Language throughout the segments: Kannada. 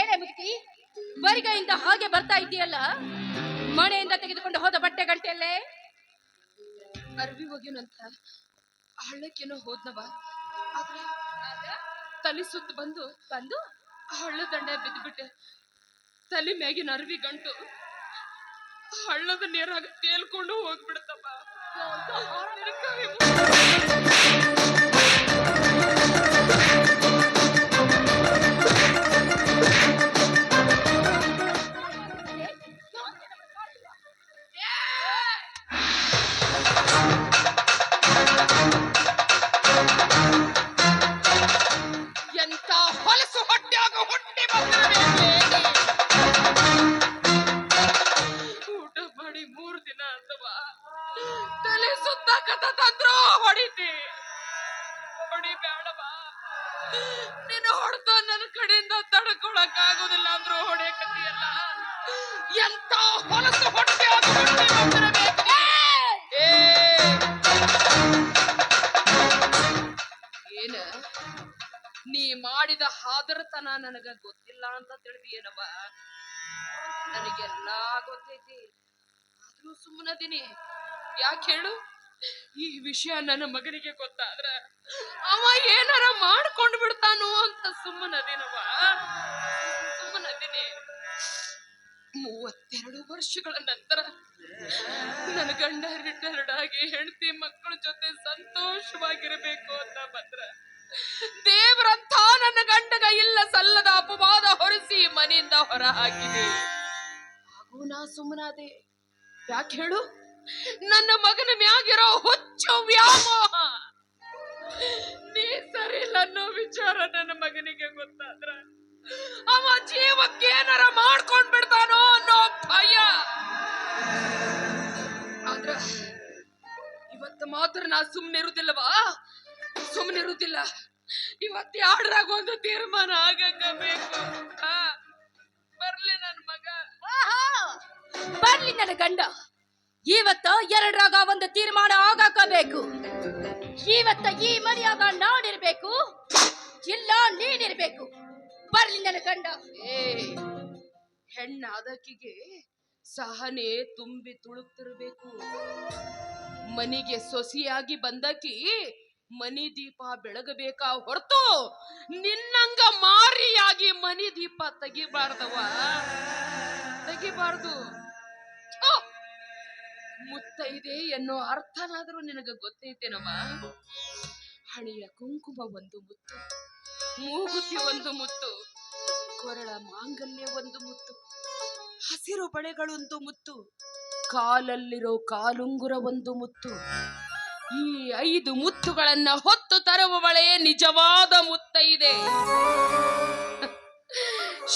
ಏನೇ ಮುಕ್ತಿ? ಬರಿಗೈಯಿಂದ ಹಾಗೆ ಬರ್ತಾ ಇದೆಯಲ್ಲ ಮನೆಯಿಂದ ತೆಗೆದುಕೊಂಡು ಹೋದ ಬಟ್ಟೆ ಗಂಟೆಯಲ್ಲೇ? ಅರ್ವಿ ಹೋಗ್ಯನಂತ ಹಳ್ಳಕ್ಕೇನೋ ಹೋದ್ನವ. ಆದ್ರೆ ತಲೆ ಸುತ್ತ ಬಂದು ಬಂದು? ಹಳ್ಳ ದಂಡೆ ಬಿದ್ದುಬಿಟ್ಟೆ ತಲೆ ಮ್ಯಾಗಿನ ಅರ್ವಿ ಗಂಟು. ಹಳ್ಳದ ನೀರಾಗ ತೇಲ್ಕೊಂಡು ಹೋಗ್ಬಿಡ್ತಪ್ಪ. ಸುತ್ತಾಕತ್ತಂದ್ರು ಹೊಡಿತಿ. ಹೊಡಿ ಬೇಡವಾ. ನಿನ್ನ ಹೊಡೆದ ನನ್ನ ಕಡೆಯಿಂದ ತಡ್ಕೊಳಕ್ ಆಗೋದಿಲ್ಲ ಅಂದ್ರು ಹೊಡೆಯಕತ್ತಿಯಲ್ಲ ಎಂತ ಹೊಲಸು ಹುಟ್ಟಿ ಏನ? ನೀ ಮಾಡಿದ ಹಾದರತನ ನನಗ ಗೊತ್ತಿಲ್ಲ ಅಂತ ತಿಳಿದಿಯೇನವ ನನಗೆಲ್ಲ ಗೊತ್ತೈತಿ. ಆದ್ರೂ ಸುಮ್ಮನದಿನಿ ಯಾಕೆ ಹೇಳು? ಈ ವಿಷಯ ನನ್ನ ಮಗನಿಗೆ ಗೊತ್ತಾದ್ರ ಅವ ಏನಾರ ಮಾಡ್ಕೊಂಡು ಬಿಡ್ತಾನೋ ಅಂತ ಸುಮ್ಮನದೇನವ. ಸುಮ್ಮನದೇನೆ. ಮೂವತ್ತೆರಡು ವರ್ಷಗಳ ನಂತರ ನನ್ನ ಗಂಡ ರಿಟೈರ್ಡ್ ಆಗಿ ಹೆಂಡತಿ ಮಕ್ಕಳ ಜೊತೆ ಸಂತೋಷವಾಗಿರಬೇಕು ಅಂತ ಬಂದ್ರ ದೇವರಂತ ನನ್ನ ಗಂಡಗ ಇಲ್ಲ ಸಲ್ಲದ ಅಪವಾದ ಹೊರಿಸಿ ಮನೆಯಿಂದ ಹೊರ ಹಾಕಿದೆ. ಹಾಗೂ ನಾ ಸುಮ್ಮನಾದೆ. ಯಾಕೆ ಹೇಳು? ನನ್ನ ಮಗನ ಮ್ಯಾಗಿರೋ ಹುಚ್ಚು ವ್ಯಾಮೋಹ. ನೀ ಸರಿ ಅನ್ನೋ ವಿಚಾರ ನನ್ನ ಮಗನಿಗೆ ಗೊತ್ತಾದ್ರ. ಅವ ಜೀವಕ್ಕೆ ಏನಾರ ಮಾಡ್ಕೊಂಡ್ ಬಿಡ್ತಾನೋ ಅನ್ನೋ ಭಯ. ಆದ್ರ ಇವತ್ತು ಮಾತ್ರ ನಾ ಸುಮ್ಮನೆ ಇರುದಿಲ್ಲವಾ ಸುಮ್ಮನೆ ಇರುದಿಲ್ಲ ಇವತ್ತು ಯಾಡ್ರಾಗ ಒಂದು ತೀರ್ಮಾನ ಆಗಂಗ ಬೇಕು ಬರ್ಲಿ ನನ್ನ ಮಗ! ಬರ್ಲಿ ನನ್ನ ಗಂಡ. ಇವತ್ತ ಎರಡರಾಗ ಒಂದು ತೀರ್ಮಾನ ಆಗಾಕಬೇಕು. ಇವತ್ತ ಈ ಮನೆಯಾಗ ನಾನಿರ್ಬೇಕು ಇಲ್ಲ ನೀನಿರ್ಬೇಕು ಬರ್ಲಿ ನನ್ನ ಕಂಡ, ಏ ಹೆಣ್ಣಾದಕಿಗೆ ಸಹನೆ ತುಂಬಿ ತುಳುಕ್ತಿರ್ಬೇಕು. ಮನಿಗೆ ಸೊಸಿಯಾಗಿ ಬಂದಕಿ ಮನಿ ದೀಪ ಬೆಳಗಬೇಕಾ ಹೊರತು? ನಿನ್ನಂಗ ಮಾರಿಯಾಗಿ ಮನಿ ದೀಪ ತೆಗಿಬಾರ್ದವ ತೆಗಿಬಾರ್ದು! ಮುತ್ತೈದೆ ಎನ್ನುವ ಅರ್ಥನಾದರೂ ನಿನಗೆ ಗೊತ್ತೈತೇನವ ಹಳೆಯ ಕುಂಕುಮ ಒಂದು ಮುತ್ತು, ಮೂಗುತಿ ಒಂದು ಮುತ್ತು, ಕೊರಳ ಮಾಂಗಲ್ಯ ಒಂದು ಮುತ್ತು, ಹಸಿರು ಬಳೆಗಳೊಂದು ಮುತ್ತು, ಕಾಲಲ್ಲಿರೋ ಕಾಲುಂಗುರ ಒಂದು ಮುತ್ತು. ಈ ಐದು ಮುತ್ತುಗಳನ್ನ ಹೊತ್ತು ತರುವವಳೇ ನಿಜವಾದ ಮುತ್ತೈದೆ.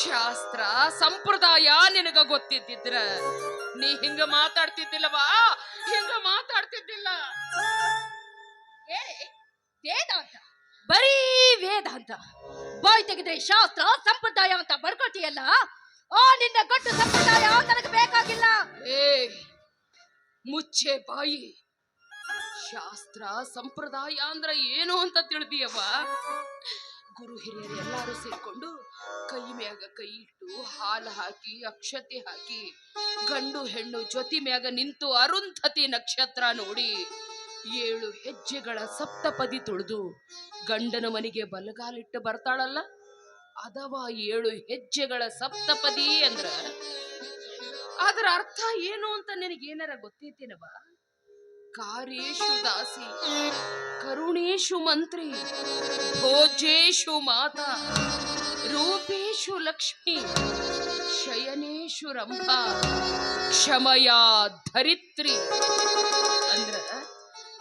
ಶಾಸ್ತ್ರ, ಸಂಪ್ರದಾಯ ನಿನಗ ಗೊತ್ತಿದ್ದಿದ್ರ ನೀ ಹಿಂಗ ಮಾತಾಡ್ತಿದ್ದಿಲ್ಲವಾ? ಹಿಂಗ ಮಾತಾಡ್ತಿದ್ದಿಲ್ಲ. ಏ, ವೇದಾಂತ, ಬರೀ ವೇದಾಂತ. ಬಾಯ್ ತೆಗೆದ್ರೆ ಶಾಸ್ತ್ರ, ಸಂಪ್ರದಾಯ ಅಂತ ಬರ್ಕೊಳ್ತೀಯಲ್ಲ? ಆ, ನಿನ್ನ ಗಟ್ಟು ಸಂಪ್ರದಾಯ ನನಗೆ ಬೇಕಾಗಿಲ್ಲ. ಏ, ಮುಚ್ಚೆ ಬಾಯಿ. ಶಾಸ್ತ್ರ, ಸಂಪ್ರದಾಯ ಅಂದ್ರ ಏನು ಅಂತ ತಿಳಿದಿಯವ ಗುರು ಹಿರಿಯರು, ಎಲ್ಲಾರು ಸೇರ್ಕೊಂಡು ಕೈ ಮ್ಯಾಗ ಕೈ ಇಟ್ಟು ಹಾಲು ಹಾಕಿ, ಅಕ್ಷತೆ ಹಾಕಿ, ಗಂಡು ಹೆಣ್ಣು ಜೊತೆ ಮ್ಯಾಗ ನಿಂತು ಅರುಂಧತಿ ನಕ್ಷತ್ರ ನೋಡಿ ಏಳು ಹೆಜ್ಜೆಗಳ ಸಪ್ತಪದಿ ತುಳಿದು ಗಂಡನ ಮನೆಗೆ ಬಲಗಾಲಿಟ್ಟು ಬರ್ತಾಳಲ್ಲ? ಅದವ ಏಳು ಹೆಜ್ಜೆಗಳ ಸಪ್ತಪದಿ ಅಂದ್ರ ಅದರ ಅರ್ಥ ಏನು ಅಂತ ನಿನಗೇನಾರ ಗೊತ್ತೈತೇನವ ಕಾರ್ಯೇಶು ದಾಸಿ, ಕರುಣೇಶು ಮಂತ್ರಿ, ಭೋಜೇಶು ಮಾತಾ, ರೂಪೇಶು ಲಕ್ಷ್ಮಿ, ಶಯನೇಶು ರಂಭಾ, ಕ್ಷಮಯಾ ಧರಿತ್ರಿ. ಅಂದ್ರ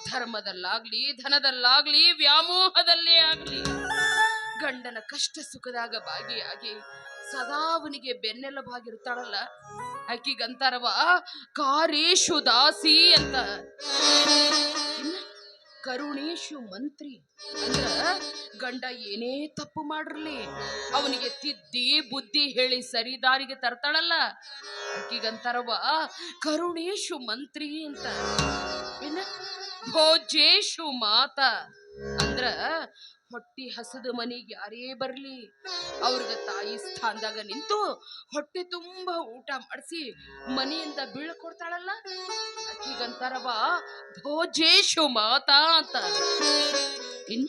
ಧರ್ಮದಲ್ಲಾಗ್ಲಿ, ಧನದಲ್ಲಾಗ್ಲಿ, ವ್ಯಾಮೋಹದಲ್ಲೇ ಆಗ್ಲಿ, ಗಂಡನ ಕಷ್ಟ ಸುಖದಾಗ ಭಾಗಿಯಾಗಿ ಸದಾ ಅವನಿಗೆ ಬೆನ್ನೆಲುಬಾಗಿರ್ತಾಳಲ್ಲ ಆಕಿಗಂತಾರವ ಕಾರೇಶು ದಾಸಿ ಅಂತ. ಕರುಣೇಶು ಮಂತ್ರಿ ಅಂದ್ರ, ಗಂಡ ಏನೇ ತಪ್ಪು ಮಾಡಿರ್ಲಿ, ಅವನಿಗೆ ತಿದ್ದಿ ಬುದ್ಧಿ ಹೇಳಿ ಸರಿ ದಾರಿಗೆ ತರ್ತಾಳಲ್ಲ. ಆಕಿಗಂತಾರವ ಕರುಣೇಶು ಮಂತ್ರಿ ಅಂತ. ಇನ್ನ ಭೋಜೇಶು ಮಾತ ಅಂದ್ರ ಹೊಟ್ಟಿ ಹಸದ ಮನೆಗೆ ಯಾರೇ ಬರ್ಲಿ, ಅವ್ರಿಗ ತಾಯಿ ಸ್ಥಾನದಾಗ ನಿಂತು ಹೊಟ್ಟೆ ತುಂಬಾ ಊಟ ಮಾಡಿಸಿ ಮನೆಯಿಂದ ಬೀಳ್ಕೊಡ್ತಾಳಲ್ಲ ಆಕಿಗಂತಾರವ ಭೋಜೇಶು ಮಾತಾ ಅಂತ. ಇನ್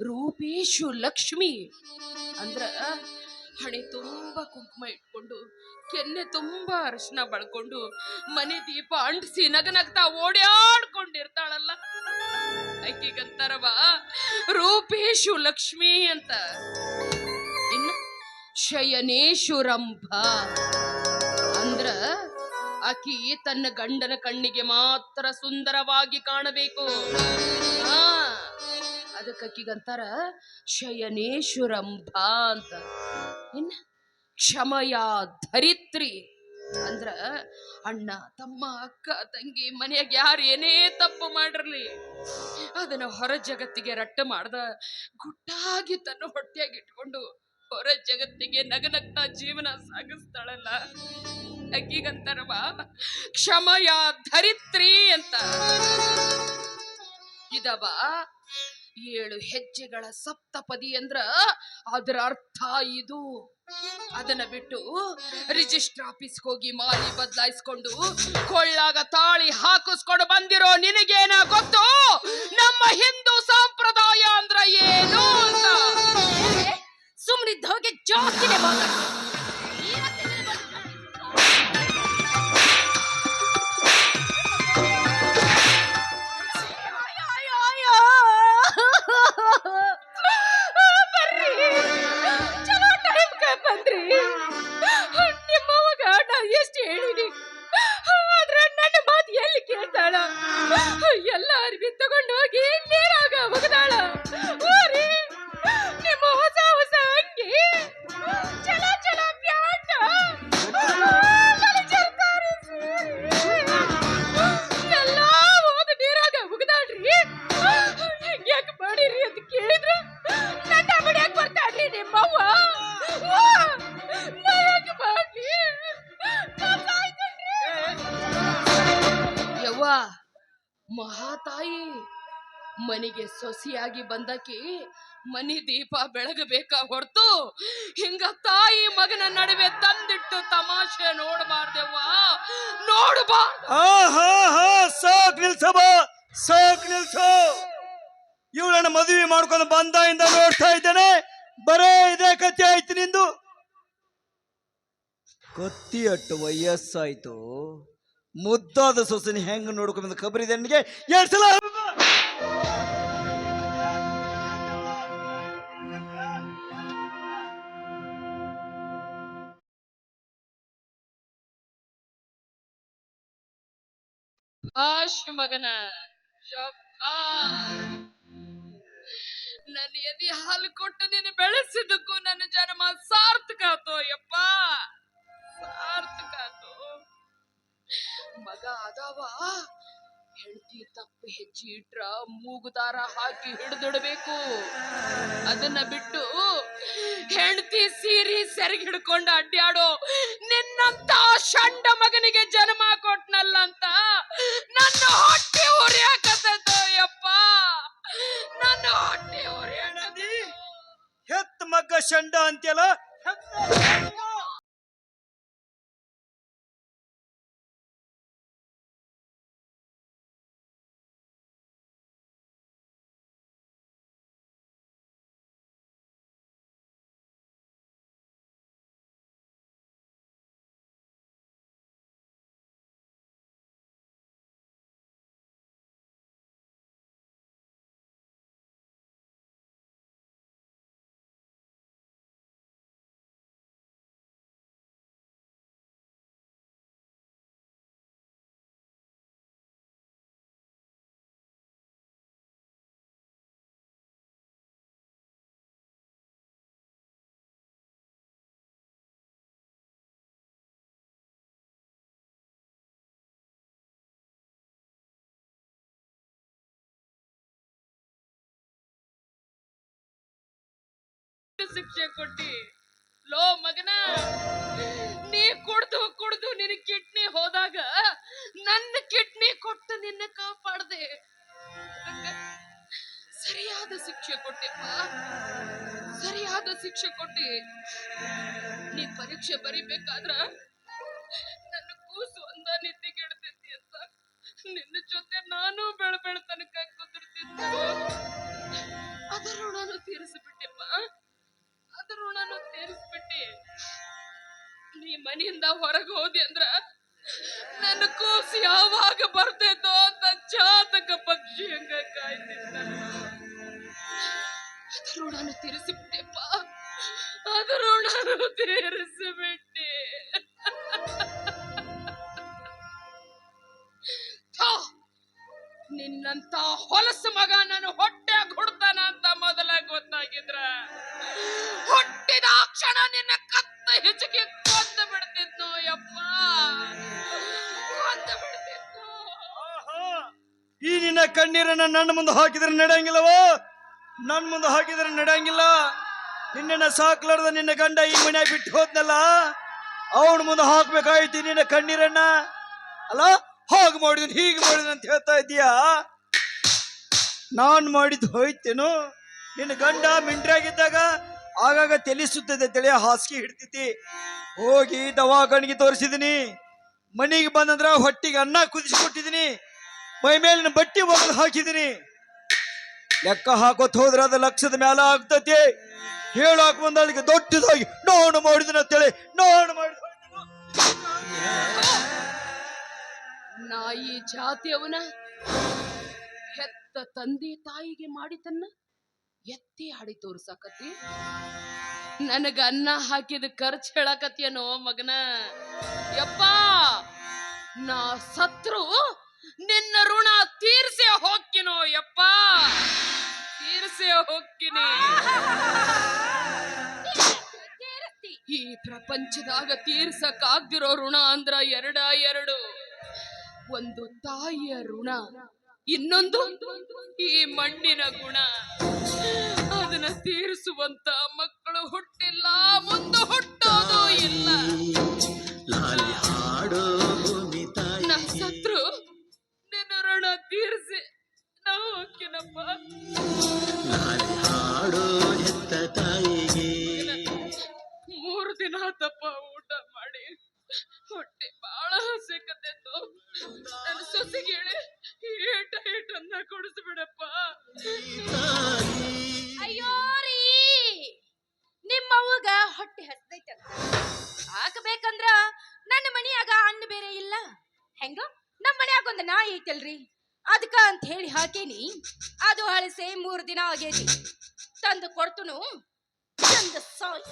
ರೂಪೇಶು ಲಕ್ಷ್ಮಿ ಅಂದ್ರ ಹಣೆ ತುಂಬಾ ಕುಂಕುಮ ಇಟ್ಕೊಂಡು, ಕೆನ್ನೆ ತುಂಬಾ ಅರಶಿನ ಬಳ್ಕೊಂಡು ಮನೆ ದೀಪ ಅಂಟಿಸಿ ನಗನಗ್ತಾ ಓಡ್ಯಾಡ್ಕೊಂಡಿರ್ತಾಳಲ್ಲ ಅಕ್ಕಿಗಂತಾರವ ರೂಪೇಶು ಲಕ್ಷ್ಮಿ ಅಂತ. ಇನ್ನು ಶಯನೇಶು ರಂಭ. ಅಂದ್ರ ಆಕಿ ತನ್ನ ಗಂಡನ ಕಣ್ಣಿಗೆ ಮಾತ್ರ ಸುಂದರವಾಗಿ ಕಾಣಬೇಕು. ಆ ಶಯನೇಶು ರಂಭ ಅಂತ. ಇನ್ನು ಕ್ಷಮಯ ಧರಿತ್ರಿ. ಅಣ್ಣ, ತಮ್ಮ ಅಕ್ಕ, ತಂಗಿ, ಮನೆಯಾಗ ಯಾರು ಏನೇ ತಪ್ಪು ಮಾಡಿರಲಿ, ಅದನ್ನ ಹೊರ ಜಗತ್ತಿಗೆ ರಟ್ಟ ಮಾಡ್ದ ಗುಟ್ಟಾಗಿ ತನ್ನ ಹೊಟ್ಟೆಯಾಗಿ ಇಟ್ಕೊಂಡು ಹೊರ ಜಗತ್ತಿಗೆ ನಗನಗ್ತಾ ಜೀವನ ಸಾಗಿಸ್ತಾಳಲ್ಲ. ಅಕ್ಕಿಗಂತಾರವ ಕ್ಷಮಯ ಧರಿತ್ರಿ ಅಂತ. ಇದವ ಏಳು ಹೆಜ್ಜೆಗಳ ಸಪ್ತಪದಿ ಅಂದ್ರ ಅದರ ಅರ್ಥ ಇದು. ಅದನ್ನ ಬಿಟ್ಟು ರಿಜಿಸ್ಟರ್ ಆಫೀಸ್ಗೆ ಹೋಗಿ ಮಾಲಿ ಬದಲಾಯಿಸ್ಕೊಂಡು ಕೊಳ್ಳಾಗ ತಾಳಿ ಹಾಕಿಸ್ಕೊಂಡು ಬಂದಿರೋ ನಿನಗೇನ ಗೊತ್ತು? ನಮ್ಮ ಹಿಂದೂ ಸಂಪ್ರದಾಯ ಅಂದ್ರ ಏನು ಅಂತ? ಸುಮ್ಮನಿದ್ದ ಹೋಗಿ ಜಾಸ್ತಿ ಮಹಾತಾಯಿ ಮನೆಗೆ ಸೊಸಿಯಾಗಿ ಬಂದಕಿ ಮನಿ ದೀಪ ಬೆಳಗಬೇಕ ಹೊರತು? ಹಿಂಗ ತಾಯಿ ಮಗನ ನಡುವೆ ತಂದಿಟ್ಟು ತಮಾಷೆ ನೋಡಬಾರ್ದೆವ್ವ. ನೋಡಬಾರ್ದು. ಸಾಕ್ ನಿಲ್ಸಬ ಸಾಕ್ ನಿಲ್ಸು. ಇವಳನ್ನ ಮದುವೆ ಮಾಡ್ಕೊಂಡು ಬಂದಾಯಿಂದ ನೋಡ್ತಾ ಇದ್ದೇನೆ. ಬರೇ ಇದೇ ಕಥೆ ಆಯ್ತು ನಿಂದು. ಕತ್ತಿ ಅಟ್ಟು ವಯಸ್ಸಾಯ್ತು. ಮುದ್ದಾದ ಸೊಸಿನ ಹೆಂಗ್ ನೋಡ್ಕೊಂಡ್ ಕಬರಿ ನನಗೆ? ಎರಡ್ ಸಲ ಮಗನ. ನನ್ನ ಎದಿ ಹಾಲು ಕೊಟ್ಟು ನೀನು ಬೆಳೆಸಿದ್ದಕ್ಕೂ ನನ್ನ ಜನ್ಮ ಸಾರ್ಥಕ ಆತೋ ಯಪ್ಪ ಸಾರ್ಥಕ ಮಗ ಅದಾವ ಹೆಂಡತಿ ತಪ್ಪು ಹೆಜ್ಜೆ ಇಟ್ರ ಮೂಗುದಾರ ಹಾಕಿ ಹಿಡಿದಿಡಬೇಕು. ಅದನ್ನ ಬಿಟ್ಟು ಹೆಂಡತಿ ಸೀರಿ ಸೆರಗಿ ಹಿಡ್ಕೊಂಡು ಅಡ್ಡಾಡೋ ನಿನ್ನಂತ ಶಂಡ ಮಗನಿಗೆ ಜನ್ಮ ಕೊಟ್ನಲ್ಲ ಅಂತ ನನ್ನ ಹೊಟ್ಟೆ ಉರಿ ಯಪ್ಪ. ನನ್ನ ಹೊಟ್ಟೆ ಉರಿ ಹೆತ್ ಮಗ ಶಂಡ ಅಂತ್ಯಲ್ಲ? ಶಿಕ್ಷೆ ಕೊಟ್ಟಿ, ಲೋ ಮಗನ, ನೀ ಕುಡ್ದು ಕುಡ್ದು ನಿನ್ನ ಕಿಡ್ನಿ ಹೋದಾಗ, ನನ್ನ ಕಿಡ್ನಿ ಕೊಟ್ಟು ನಿನ್ನ ಕಾಪಾಡ್ದೆ. ಸರಿಯಾದ ಶಿಕ್ಷೆ ಕೊಟ್ಟೆಪ್ಪ. ಸರಿಯಾದ ಶಿಕ್ಷೆ ಕೊಟ್ಟಿ, ನೀ ಪರೀಕ್ಷೆ ಬರಿಬೇಕಾದ್ರ ನೀ ಮನೆಯಿಂದ ಹೊರಗೆ ಹೋದಿ ಅಂದ್ರ ನನ್ನ ಕೂಸು ಯಾವಾಗ ಬರ್ತೈತೋ ಅಂತ ಚಾತಕ ಪಕ್ಷಿ ಹಂಗ ಕಾಯ್ತಿದ್ದ ತಿರುಸಿಬಿಟ್ಟೆಪ್ಪ. ಋಣನು ನಾನು ತಿರುಸಿಬಿಟ್ಟೆ ನಿನ್ನಂತ ಹೊಲಸು ಮಗ ನಾನು ಹೊಟ್ಟೆ ಹುಡ್ತಾನ ಅಂತ ಮೊದಲ ಗೊತ್ತಾಗಿದ್ರ. ಹುಟ್ಟಿದ ಕ್ಷಣ ನಿನ್ನ ಕತ್ತ ಹೆಚ್ಚಿಗೆ ಕೊಂದು ಬಿಡ್ತಿದ್ನು ಯಪ್ಪ! ಈ ನಿನ್ನ ಕಣ್ಣೀರನ್ನ ನನ್ನ ಮುಂದೆ ಹಾಕಿದ್ರೆ ನಡೆಯಂಗಿಲ್ಲವೋ? ನನ್ನ ಮುಂದೆ ಹಾಕಿದ್ರೆ ನಡೆಯಂಗಿಲ್ಲ. ನಿನ್ನ ಸಾಕ್ಲಾರ್ದ ನಿನ್ನ ಗಂಡ ಈ ಮನೆ ಬಿಟ್ಟು ಹೋದ್ನಲ್ಲ, ಅವನ ಮುಂದೆ ಹಾಕ್ಬೇಕಾಯ್ತು ನಿನ್ನ ಕಣ್ಣೀರನ್ನ. ಅಲ್ಲ, ಹಾಗೆ ಮಾಡಿದನು, ಹೀಗೆ ಮಾಡಿದನು ಅಂತ ಹೇಳ್ತಾ ಇದೀಯಾ ನಾನ್ ಮಾಡಿದ್ದು ಹೋಯ್ತೇನು? ನಿನ್ನ ಗಂಡ ಮಿಂಡ್ರಾಗಿದ್ದಾಗ ಆಗಾಗ ತಲೆ ಸುತ್ತದೆ ತಲೆ ಹಾಸಿಗೆ ಹಿಡ್ತೈತಿ ಹೋಗಿ ದವಾಖಾನಿಗೆ ತೋರಿಸಿದೀನಿ. ಮನೆಗೆ ಬಂದಂದ್ರ ಹೊಟ್ಟಿಗೆ ಅನ್ನ ಕುದಿಸ್ಕೊಟ್ಟಿದೀನಿ. ಮೈ ಮೇಲಿನ ಬಟ್ಟಿ ಒಗೆದು ಹಾಕಿದೀನಿ. ಲೆಕ್ಕ ಹಾಕೋತ್ ಹೋದ್ರ ಅದ ಲಕ್ಷದ ಮ್ಯಾಲ ಆಗ್ತತಿ. ಹೇಳಾಕ್ ಬಂದಳಿಗೆ ದೊಡ್ಡದಾಗಿ ನೋಡು ಮಾಡಿದನ ಅಂತೇಳಿ ನೋಡು ಮಾಡಿದ ನಾಯಿ ಜಾತಿಯವನ ಹೆತ್ತ ತಂದೆ ತಾಯಿಗೆ ಮಾಡಿತನ್ನ ಎತ್ತಿ ಹಾಡಿ ತೋರ್ಸಾಕತಿ ನನಗ ಅನ್ನ ಹಾಕಿದ ಖರ್ಚು ಹೇಳಕತ್ಯನೋ ಮಗನ. ಯಪ್ಪ ನಾ ಸತ್ರು ನಿನ್ನ ಋಣ ತೀರ್ಸೆ ಹೋಕ್ಕಿನೋ ಯಪ್ಪ. ತೀರ್ಸೆ ಹೋಕ್ಕಿನಿ ತೀರಿಸ್ತಿ. ಈ ಪ್ರಪಂಚದಾಗ ತೀರ್ಸಕ್ ಆಗ್ದಿರೋ ಋಣ ಅಂದ್ರ ಎರಡ ಎರಡು. ಒಂದು ತಾಯಿಯ ಋಣ. ಇನ್ನೊಂದು? ಈ ಮಣ್ಣಿನ ಗುಣ. ಅದನ್ನ ತೀರಿಸುವಂತ ಮಕ್ಕಳು ಹುಟ್ಟಿಲ್ಲ ಮುಂದೆ ಹುಟ್ಟೋದು ಇಲ್ಲ. ಲಾಲಿ ಹಾಡೋ ಭೂಮಿ ತಾಯಿ. ನಾ ಸತ್ರು ನಿನ್ನ ಋಣ ತೀರಿಸಿ ನಾವು ಹೋಗ್ತೀನಪ್ಪ ಮೂರು ದಿನ ಆತಪ್ಪ ಊಟ ಮಾಡಿ ಹೊಟ್ಟೆ ಬಹಳ ಹಸಿಕತ್ತಿತ್ತು ನನ್ನ ಸೊಸೆಗೆ ಹೇಳಿ ಏಟ ಏಟನ್ನ ಕೊಡಿಸ್ಬಿಡಪ್ಪ ಅಯ್ಯೋ ರೀ, ನಿಮ್ಮ ಅವ್ವಗ ಹೊಟ್ಟೆ ಹಸ್ದೈತಂತ. ಹಾಕಬೇಕಂದ್ರ ನನ್ನ ಮನಿಯಾಗ ಹಣ್ಣು ಬೇರೆ ಇಲ್ಲ. ಹೆಂಗ ನಮ್ಮ ಮನ್ಯಾಗ ಒಂದು ನಾಯಿ ಐತಲ್ರಿ. ಅದಕ್ಕ ಅಂತ ಹೇಳಿ ಹಾಕೇನಿ. ಅದು ಹಳಸೆ ಮೂರು ದಿನ ಆಗೇತಿ. ತಂದು ಕೊಡ್ತುನು ತಂದು ಸಾಯ್.